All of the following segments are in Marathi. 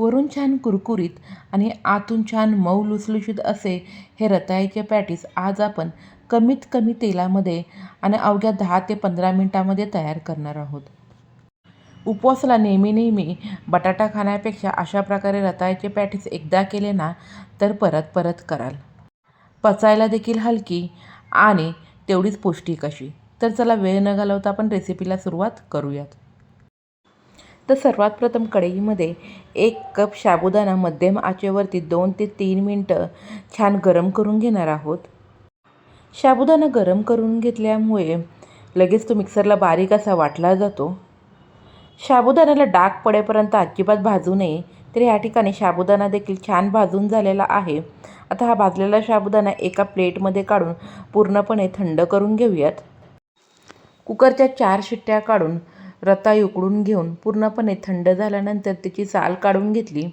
वरून छान कुरकुरीत आणि आतून छान मऊ लुसलुशीत असे हे रताळ्याचे पॅटीस आज आपण कमीत कमी तेलामध्ये आणि अवघ्या दहा ते पंधरा मिनटामध्ये तयार करणार आहोत. उपवासाला नेहमी नेहमी बटाटा खाण्यापेक्षा अशा प्रकारे रताळ्याचे पॅटीस एकदा केले ना तर परत परत कराल. पचायला देखील हलकी आणि तेवढीच पौष्टिक अशी. तर चला वेळ न घालवता आपण रेसिपीला सुरुवात करूयात. तर सर्वात प्रथम कढईमध्ये एक कप साबुदाणा मध्यम आचेवरती दोन ते तीन मिनटं छान गरम करून घेणार आहोत. साबुदाणा गरम करून घेतल्यामुळे लगेच तो मिक्सरला बारीक असा वाटला जातो. साबुदाण्याला डाग पडेपर्यंत अजिबात भाजू नये तर या ठिकाणी साबुदाणा देखील छान भाजून झालेला आहे. आता हा भाजलेला साबुदाणा एका प्लेटमध्ये काढून पूर्णपणे थंड करून घेऊयात. कुकरच्या चार शिट्ट्या काढून रताळी उकडून घेऊन पूर्णपणे थंड झाल्यानंतर त्याची साल काढून घेतली.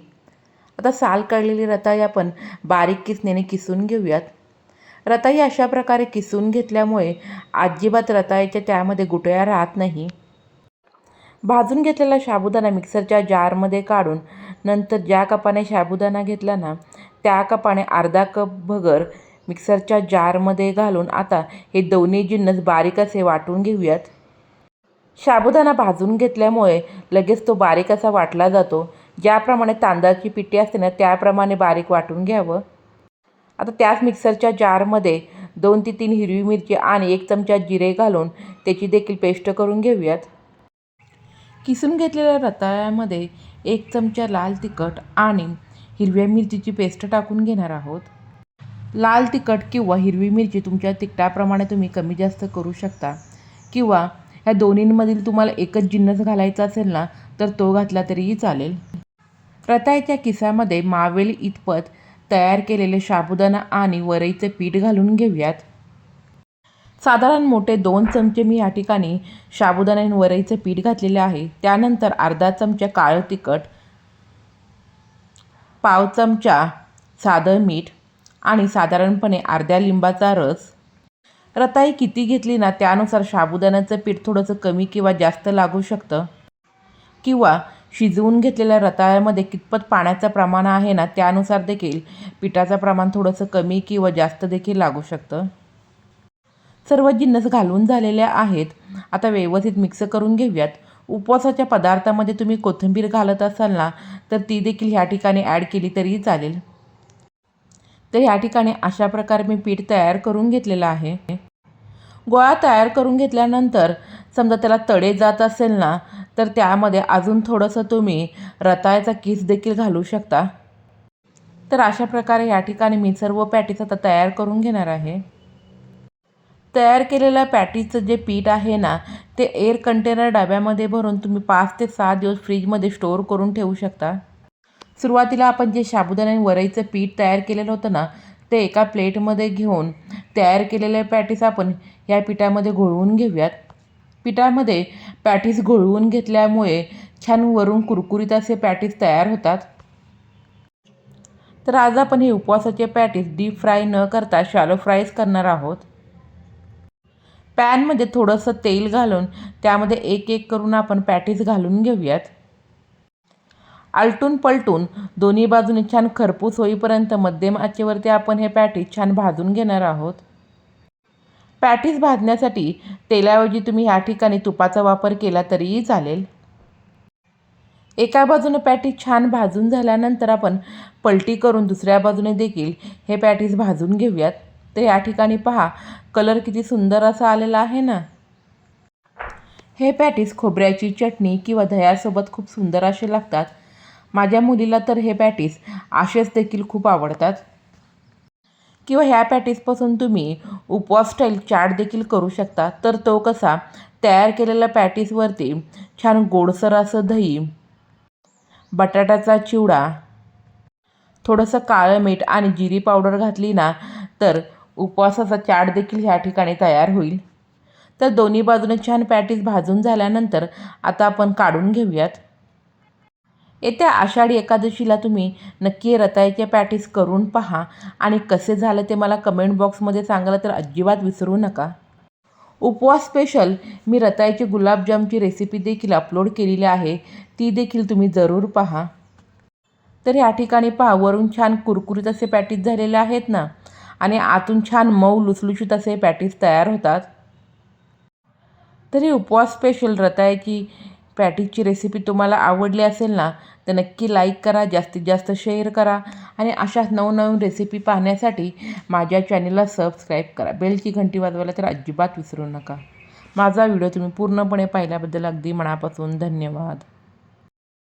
आता साल काढलेली रताळी आपण बारीक किसणीने किसून घेऊयात. रताळी अशा प्रकारे किसून घेतल्यामुळे अजिबात रताळीच्या त्यामध्ये गुटळ्या राहत नाही. भाजून घेतलेला साबुदाणा मिक्सरच्या जारमध्ये काढून नंतर ज्या कपाने साबुदाणा घेतला ना त्या कपाने अर्धा कप भगर मिक्सरच्या जारमध्ये घालून आता हे दोन्ही जिन्नस बारीक असे वाटून घेऊयात. साबुदाणा भाजून घेतल्यामुळे लगेच तो बारीक असा वाटला जातो. ज्याप्रमाणे तांदळाची पिठी असते ना त्याप्रमाणे बारीक वाटून घ्यावं. आता त्याच मिक्सरच्या जारमध्ये दोन ते तीन हिरवी मिरची आणि एक चमचा जिरे घालून त्याची देखील पेस्ट करून घेऊयात. किसून घेतलेल्या रताळ्यामध्ये एक चमचा लाल तिखट आणि हिरव्या मिरचीची पेस्ट टाकून घेणार आहोत. लाल तिखट किंवा हिरवी मिरची तुमच्या तिखटाप्रमाणे तुम्ही कमी जास्त करू शकता किंवा ह्या दोन्हींमधील तुम्हाला एकच जिन्नस घालायचा असेल ना तर तो घातला तरीही चालेल. रताळ्याच्या किसामध्ये मावेल इतपत तयार केलेले साबुदाणा आणि वरईचे पीठ घालून घेऊयात. साधारण मोठे दोन चमचे मी या ठिकाणी साबुदाणा आणि वरईचं पीठ घातलेले आहे. त्यानंतर अर्धा चमचा काळं तिखट पाव चमचा साधं मीठ आणि साधारणपणे अर्ध्या लिंबाचा रस रताई किती घेतली ना त्यानुसार साबुदाण्याचं पीठ थोडंसं कमी किंवा जास्त लागू शकतं. किंवा शिजवून घेतलेल्या रताळ्यामध्ये कितपत पाण्याचं प्रमाण आहे ना त्यानुसार देखील पिठाचं प्रमाण थोडंसं कमी किंवा जास्त देखील लागू शकतं. सर्व जिन्नस घालून झालेले आहेत. आता व्यवस्थित मिक्स करून घेऊयात. उपवासाच्या पदार्थामध्ये तुम्ही कोथिंबीर घालत असाल ना तर ती देखील ह्या ठिकाणी ॲड केली तरीही चालेल. तर ह्या ठिकाणी अशा प्रकारे मी पीठ तयार करून घेतलेलं आहे. गोळा तयार करून घेतल्यानंतर समजा त्याला तडे जात असेल ना तर त्यामध्ये अजून थोडंसं तुम्ही रताळ्याचा किस देखील घालू शकता. तर अशा प्रकारे या ठिकाणी मी सर्व पॅटीस आता तयार करून घेणार आहे. तयार केलेल्या पॅटीचं जे पीठ आहे ना ते एअर कंटेनर डब्यामध्ये भरून तुम्ही पाच ते सहा दिवस फ्रीजमध्ये स्टोअर करून ठेवू शकता. सुरुवातीला आपण जे साबुदाणा आणि वरईचं पीठ तयार केलेलं होतं ना ते एका प्लेटमध्ये घेऊन तयार केलेल्या पॅटीस आपण या पिठामध्ये घोळवून घेऊयात. पिठामध्ये पॅटीस घोळवून घेतल्यामुळे छान वरून कुरकुरीत असे पॅटीस तयार होतात. तर आज आपण हे उपवासाचे पॅटीस डीप फ्राय न करता शॅलो फ्रायच करणार आहोत. पॅनमध्ये थोडंसं तेल घालून त्यामध्ये एक एक करून आपण पॅटीस घालून घेऊयात. आलटून पलटून दोन्ही बाजूने छान खरपूस होईपर्यंत मध्यम आचेवरती आपण हे पॅटीस छान भाजून घेणार आहोत. पॅटीस भाजण्यासाठी तेलाऐवजी तुम्ही ह्या ठिकाणी तुपाचा वापर केला तरीही चालेल. एका बाजूने पॅटीस छान भाजून झाल्यानंतर आपण पलटी करून दुसऱ्या बाजूने देखील हे पॅटीस भाजून घेऊयात. तर या ठिकाणी पहा कलर किती सुंदर असा आलेला आहे ना? हे पॅटीस खोबऱ्याची चटणी किंवा दह्यासोबत खूप सुंदर असे लागतात. माझ्या मुलीला तर हे पॅटीस असेच देखील खूप आवडतात. किंवा ह्या पॅटीसपासून तुम्ही उपवास स्टाईल चाट देखील करू शकता. तर तो कसा? तयार केलेल्या पॅटीसवरती छान गोडसर असं दही बटाट्याचा चिवडा थोडंसं काळं मीठ आणि जिरी पावडर घातली ना तर उपवासाचा चाट देखील ह्या ठिकाणी तयार होईल. तर दोन्ही बाजूने छान पॅटीस भाजून झाल्यानंतर आता आपण काढून घेऊयात. येत्या आषाढी एकादशीला तुम्ही नक्की रताळ्याचे पॅटीस करून पहा. आणि कसे झालं ते मला कमेंट बॉक्समध्ये सांगायला तर अजिबात विसरू नका. उपवास स्पेशल मी रताईची गुलाबजामची रेसिपी देखील अपलोड केलेली आहे. ती देखील तुम्ही जरूर पहा. तर ह्या ठिकाणी पहा वरून छान कुरकुरीत असे पॅटीस झालेले आहेत ना? आणि आतून छान मऊ लुसलुशीत असे पॅटीस तयार होतात. तरी उपवास स्पेशल रताळ्याची पॅटीची रेसिपी तुम्हाला आवडली असेल ना तर नक्की लाईक करा जास्तीत जास्त शेअर करा आणि अशाच नवनवीन रेसिपी पाहण्यासाठी माझ्या चॅनलला सबस्क्राईब करा. बेलची घंटी वाजवायला तर अजिबात विसरू नका. माझा व्हिडिओ तुम्ही पूर्णपणे पाहिल्याबद्दल अगदी मनापासून धन्यवाद.